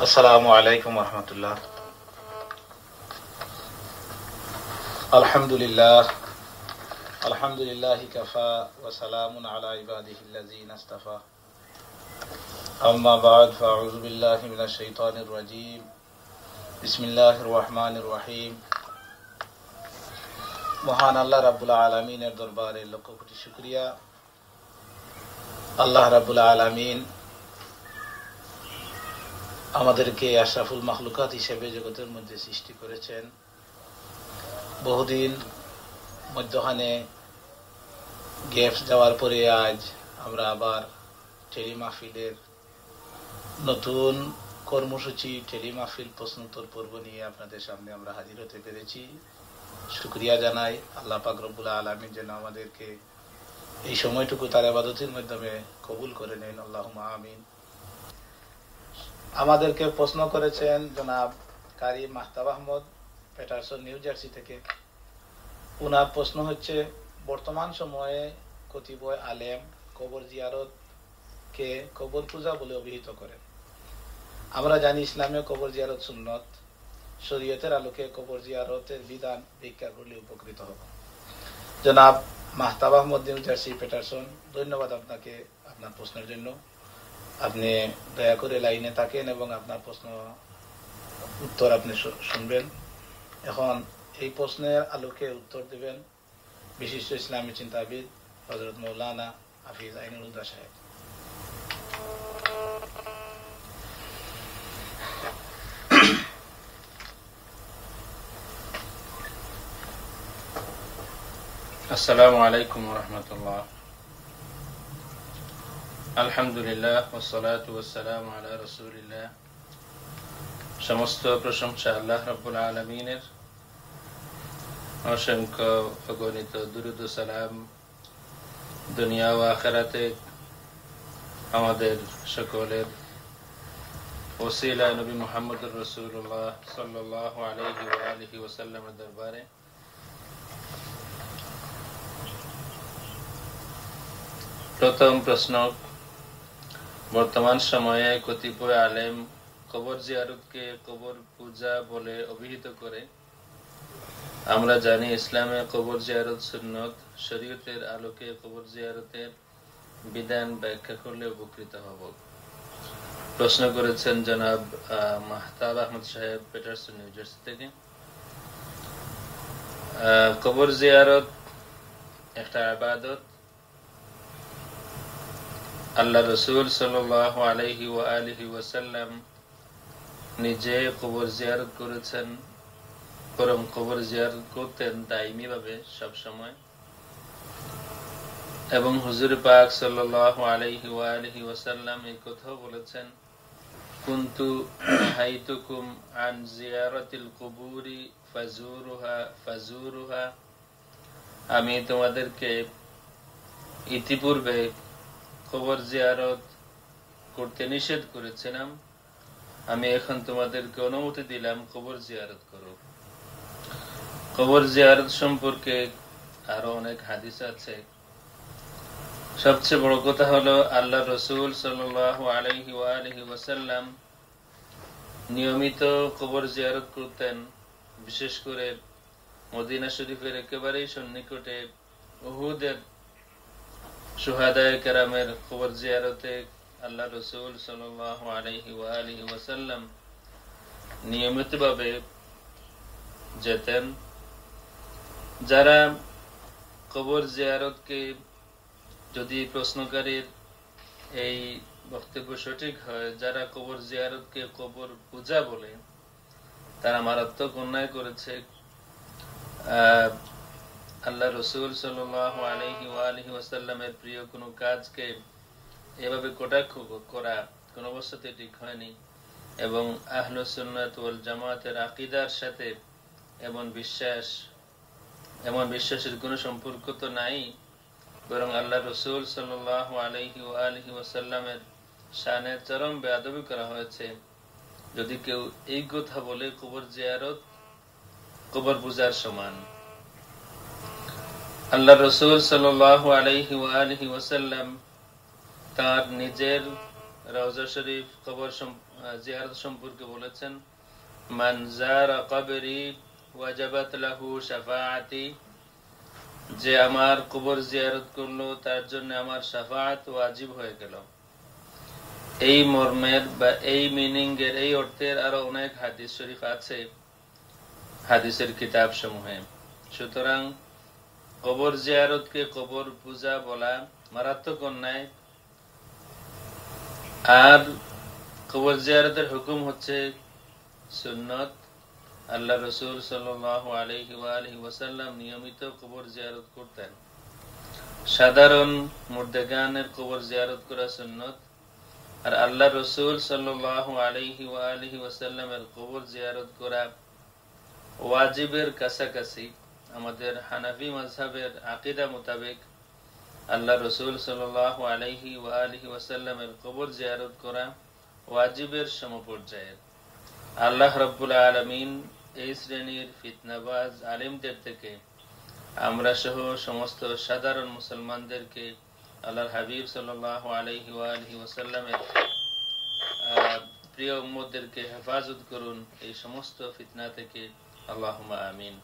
السلام عليكم ورحمة الله الحمد لله الحمد لله كفى وسلام على عباده الذين اصطفى أما بعد فأعوذ بالله من الشيطان الرجيم بسم الله الرحمن الرحيم মহান আল্লাহ রাব্বুল আলমিনের দরবারে লক্ষ কোটি শুক্রিয়া আল্লাহ রাব্বুল আলমিন আমাদেরকে আশরাফুল মাহলুকাত হিসেবে জগতের মধ্যে সৃষ্টি করেছেন। বহুদিন মধ্যখানে গ্যাপস যাওয়ার পরে আজ আমরা আবার টেলি মাহফিলের নতুন কর্মসূচি টেলি মাহফিল প্রশ্নোত্তর পর্ব নিয়ে আপনাদের সামনে আমরা হাজির হতে পেরেছি। শুক্রিয়া জানাই। আল্লাহ পাক আলমী যেন আমাদেরকে এই সময়টুকু তার আবাদতের মাধ্যমে কবুল করে নেন। আল্লাহ আমিন। আমাদেরকে প্রশ্ন করেছেন জনাব Qari Mahtab Ahmad, Paterson, New Jersey থেকে। উনার প্রশ্ন হচ্ছে, বর্তমান সময়ে কতিপয় আলেম কবর জিয়ারত কে কবর পূজা বলে অভিহিত করেন। আমরা জানি ইসলামে কবর জিয়ারত সুন্নত, শরীয়তের আলোকে কবর জিয়ারতের বিধান ভিক্ষা করলে উপকৃত হব। জনাব Mahtab Ahmad, New Jersey, Paterson, ধন্যবাদ আপনাকে আপনার প্রশ্নের জন্য। আপনি দয়া করে লাইনে থাকেন এবং আপনার প্রশ্ন, উত্তর আপনি শুনবেন। এখন এই প্রশ্নের আলোকে উত্তর দেবেন বিশিষ্ট ইসলামী চিন্তাবিদ হজরত মৌলানা হাফিজ আইনুল উদ্দা সাহেব। আসসালামু আলাইকুম রহমতুল্লাহ। আলহামদুলিল্লাহ ওসলাত ওসালাম আলা রসুলিল্লাহ সমস্ত প্রশংসা আল্লাহ রব্বুল আলমিনের অসংখ্য অগণিত দুরুদ সালাম দুনিয়া ও আখেরাতে আমাদের সকলের ওসিলা নবী মোহাম্মদ রসুল্লাহ সাল্লাহ আলহি আলহি ওসাল্লামের দরবারে প্রথম প্রশ্ন বর্তমান সময়ে কতিপয় আলেম কবর জিয়ারতকে কবর পূজা বলে অভিহিত করে। আমরা জানি ইসলামে কবর জিয়ারত সুন্নত, শরীয়তের আলোকে কবর জিয়ারতের বিধান ব্যাখ্যা করলে উপকৃত হব। প্রশ্ন করেছেন জনাব মাহতাব আহমদ সাহেব, পেটারসন, নিউ জার্সি থেকে। কবর জিয়ারত একটা আবাদত আল্লাহ রসুল সাল আলহি ও আলহি ওয়াসাল্লাম নিজে কবর জিয়ারত করেছেন বরং কবর জিয়ারত করতেন দায়মি ভাবে সবসময়। এবং হুজুর পাক সাল আলহি ও আলহি ওয়াসাল্লাম এই কথাও বলেছেন, কুন্তু হাইতুকুম আন জিয়ারতিল কুবুরি ফাজুরুহা ফাজুরুহা। আমি তোমাদেরকে ইতিপূর্বে কবর জিয়ারত করতে নিষেধ করেছিলাম। আমি এখন তোমাদেরকে অনুমতি দিলাম কবর জিয়ারত করো। কবর জিয়ারত সম্পর্কে আরও অনেক হাদিস আছে। সবচেয়ে বড় কথা হলো, আল্লাহ রসুল সাল আলহি আলহি ওয়াসাল্লাম নিয়মিত কবর জিয়ারত করতেন, বিশেষ করে মদিনা শরীফের একেবারেই সন্নিকটে উহুদের সুহাদায় কেরামের খবর জিয়ারতে আল্লাহ রসুল সালহি ওয়াসাল্লাম নিয়মিত ভাবে যেতেন যারা কবর জিয়ারতকে যদি প্রশ্নকারীর এই বক্তব্য সঠিক হয় যারা কবর জিয়ারতকে কবর পূজা বলে তারা মারাত্মক অন্যায় করেছে আহ আল্লাহ রসুল সাল্লাহি প্রিয় কোনো কাজকে এভাবে কটাক্ষ করা কোনো অবস্থাতে ঠিক হয়নি এবং আহলুসুন্নাত জামাতের আকিদার সাথে এমন বিশ্বাস, এমন বিশ্বাসের কোনো সম্পর্ক তো নাই, বরং আল্লাহ রসুল সাল্লাহ শানের চরম বেয়াদবি করা হয়েছে। যদি কেউ এই কথা বলে কবর জিয়ারত, কবর পূজার সমান। আল্লাহ রসুল সাল আলহি আলহি তার নিজের রওজা শরীফ কবর জিয়ারত সম্পর্কে বলেছেন, মান জারা কবরি ওয়াজাবাত লাহু শাফাআতি যে আমার কবর জিয়ারত করল, তার জন্য আমার শাফাআত ওয়াজিব হয়ে গেল। এই মর্মের বা এই মিনিং এর এই অর্থের আরও অনেক হাদিস শরীফ আছে, হাদিসের কিতাব সমূহে সুতরাং কবর জিয়ারতকে কবর পূজা বলা মারাত্মক অন্যায়। আর কবর জিয়ারতের হুকুম হচ্ছে সুন্নত। আল্লাহ রসুল ওয়াসাল্লাম নিয়মিত কবর জিয়ারত করতেন। সাধারণ মুর্দেগানের কবর জিয়ারত করা সুন্নত। আর আল্লাহ রসুল ওয়া আলিহি ওয়াসাল্লামের কবর জিয়ারত করা ওয়াজিবের কাছাকাছি। আমাদের হানাফি মাযহাবের আকীদা মোতাবেক আল্লাহ রসুল ওয়া আলিহি ওয়াসাল্লামের কবর জিয়ারত করা ওয়াজিবের সমপর্যায়ের। আল্লাহ রাব্বুল আলামিন এই শ্রেণির ফিতনাবাজ আলিমদের থেকে আমরা সহ সমস্ত সাধারণ মুসলমানদেরকে আল্লাহর হাবিব ওয়া আলিহি ওয়াসাল্লামের আহ, প্রিয় উম্মতদেরকে হেফাজত করুন এই সমস্ত ফিতনা থেকে। আল্লাহুম্মা আমিন।